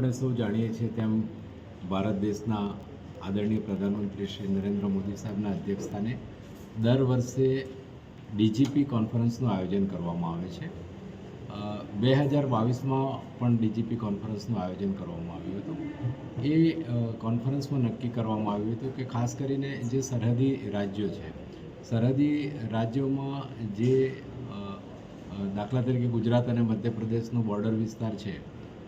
આપણે સૌ જાણીએ છીએ તેમ ભારત દેશના આદરણીય પ્રધાનમંત્રી શ્રી નરેન્દ્ર મોદી સાહેબના અધ્યક્ષસ્થાને દર વર્ષે ડીજીપી કોન્ફરન્સનું આયોજન કરવામાં આવે છે. બે હજાર બાવીસમાં પણ ડીજીપી કોન્ફરન્સનું આયોજન કરવામાં આવ્યું હતું. એ કોન્ફરન્સમાં નક્કી કરવામાં આવ્યું હતું કે ખાસ કરીને જે સરહદી રાજ્યો છે, સરહદી રાજ્યોમાં જે દાખલા તરીકે ગુજરાત અને મધ્યપ્રદેશનો બોર્ડર વિસ્તાર છે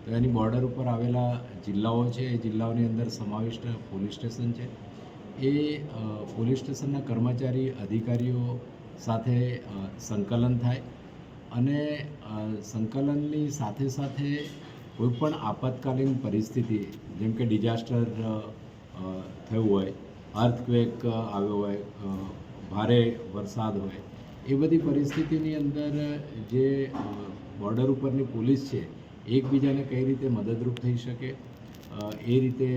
તો એની બોર્ડર ઉપર આવેલા જિલ્લાઓ છે, એ જિલ્લાઓની અંદર સમાવિષ્ટ પોલીસ સ્ટેશન છે. એ પોલીસ સ્ટેશનના કર્મચારી, અધિકારીઓ સાથે સંકલન થાય અને સંકલનની સાથે સાથે કોઈ પણ આપતકાલીન પરિસ્થિતિ, જેમ કે ડિઝાસ્ટર થયું હોય, અર્થક્વેક આવ્યો હોય ભારે વરસાદ હોય, એ બધી પરિસ્થિતિની અંદર જે બોર્ડર ઉપરની પોલીસ છે એકબીજાને કઈ રીતે મદદરૂપ થઈ શકે એ રીતે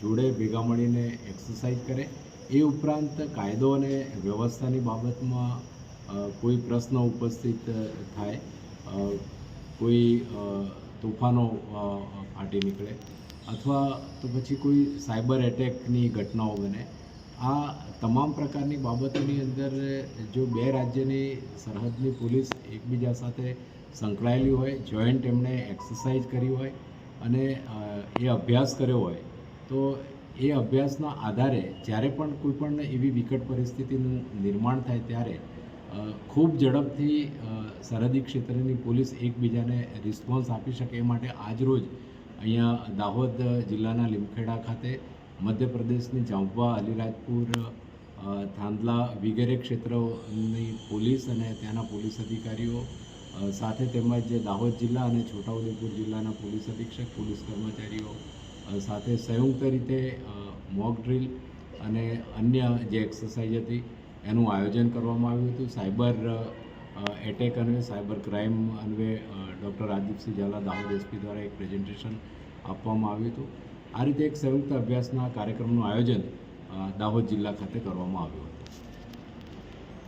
જોડે ભેગા મળીને એક્સરસાઇઝ કરે, એ ઉપરાંત કાયદો અને વ્યવસ્થાની બાબતમાં કોઈ પ્રશ્ન ઉપસ્થિત થાય કોઈ તોફાનો ફાટી નીકળે, અથવા તો પછી કોઈ સાયબર એટેકની ઘટનાઓ બને આ તમામ પ્રકારની બાબતોની અંદર જો બે રાજ્યની સરહદની પોલીસ એકબીજા સાથે સંકળાયેલી હોય, જોઈન્ટ એમણે એક્સરસાઇઝ કરી હોય અને એ અભ્યાસ કર્યો હોય, તો એ અભ્યાસના આધારે જ્યારે પણ કોઈ પણ એવી વિકટ પરિસ્થિતિનું નિર્માણ થાય ત્યારે ખૂબ ઝડપથી સરહદી ક્ષેત્રની પોલીસ એકબીજાને રિસ્પોન્સ આપી શકે એ માટે આજરોજ અહીંયા દાહોદ જિલ્લાના લીમખેડા ખાતે મધ્યપ્રદેશની જાંબવા, અલીરાજપુર થાંદલા વગેરે ક્ષેત્રોની પોલીસ અને ત્યાંના પોલીસ અધિકારીઓ સાથે તેમજ દાહોદ જિલ્લા અને છોટાઉદેપુર જિલ્લાના પોલીસ અધિક્ષક, પોલીસ કર્મચારીઓ સાથે સંયુક્ત રીતે મોક ડ્રિલ અને અન્ય જે એક્સરસાઇઝ હતી એનું આયોજન કરવામાં આવ્યું હતું. સાયબર એટેક અન્વે, સાયબર ક્રાઇમ અન્વે ડૉક્ટર રાજદીપસિંહ ઝાલા દાહોદ એસપી દ્વારા એક પ્રેઝન્ટેશન આપવામાં આવ્યું હતું. આ રીતે એક સંયુક્ત અભ્યાસના કાર્યક્રમનું આયોજન દાહોદ જિલ્લા ખાતે કરવામાં આવ્યું હતું.